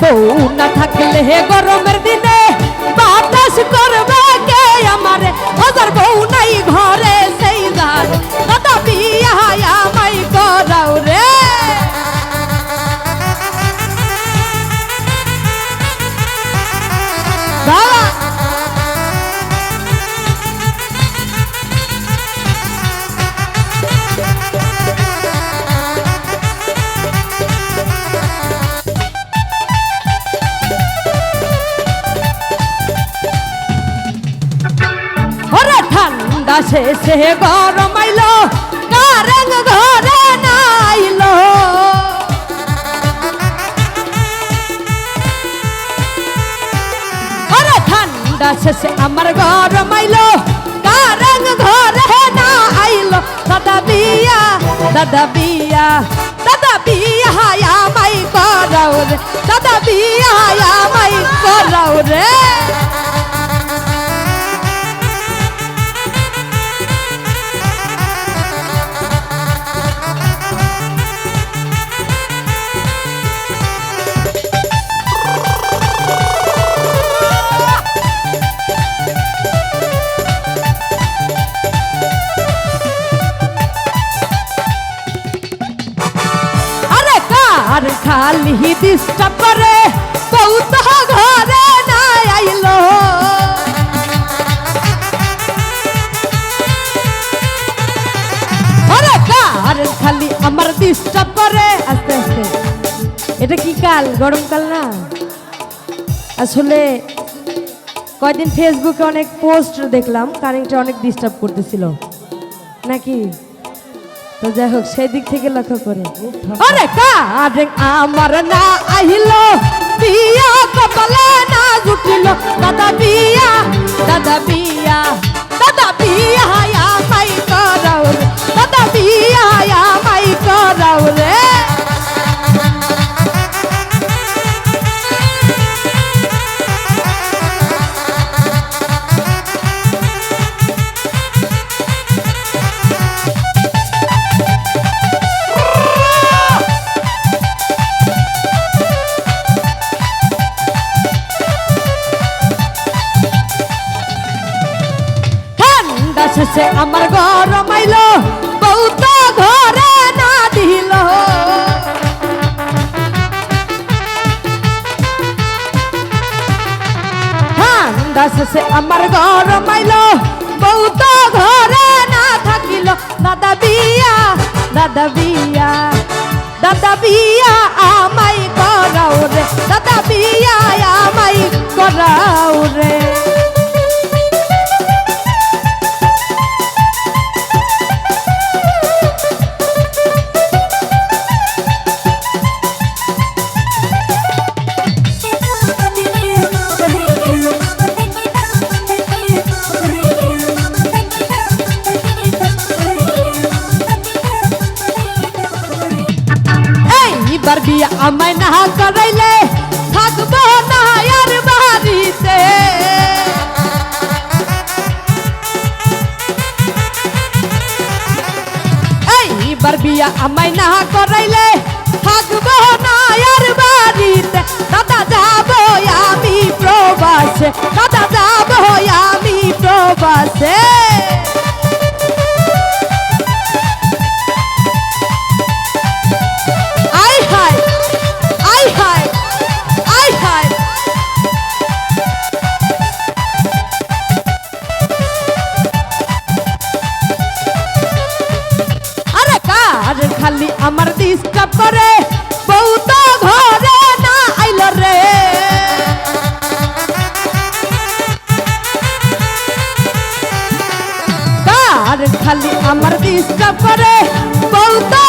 বউ না থাকলে গরমের দিনে বাতাস করবে শেষে গরম আইলো কারেং ঘরে নাইলো। ঠান্ডা শেষে আমার গরম আইলো কারেং ঘরে না আইলো দাদা বিয়া দাদা বিয়া দাদা বিয়া আমাই করাও রে, দাদা বিয়া আমাই করাও রে। খালি ডিস্টার্ব করে কৌত ঘরে না আইলো। খালি আমার ডিস্টার্ব করে? আস্তে আস্তে। এটা কি কাল? গরমকাল না? আসলে কয়দিন ফেসবুকে অনেক পোস্ট দেখলাম কারেন্টটা অনেক ডিস্টার্ব করতেছিল। নাকি? তো যাই হোক, সেই দিক থেকে লক্ষ্য করে। আরে কারে আমার না আহিলো, বিয়া কপালে শেষে আমার গরম আইলো বউ ঘরে না দিল। ঠান্ডা শেষে আমার গরম আইলো বউ ঘরে না থাকিল। দাদা বিয়া দাদা বিয়া দাদা বিয়া আমাই করাও রে। দাদা বিয়া করাইলে থাকব না আর বাড়িতে। এইবার বিয়া আমায় না করাইলে থাকব না আর বাড়িতে। দাদা যাব আমি প্রবাসে। দাদা খালি আমার ডিস্টার্ব করে বউ তো ঘরে না আইল রে। কার খালি আমার ডিস্টার্ব করে ঘরে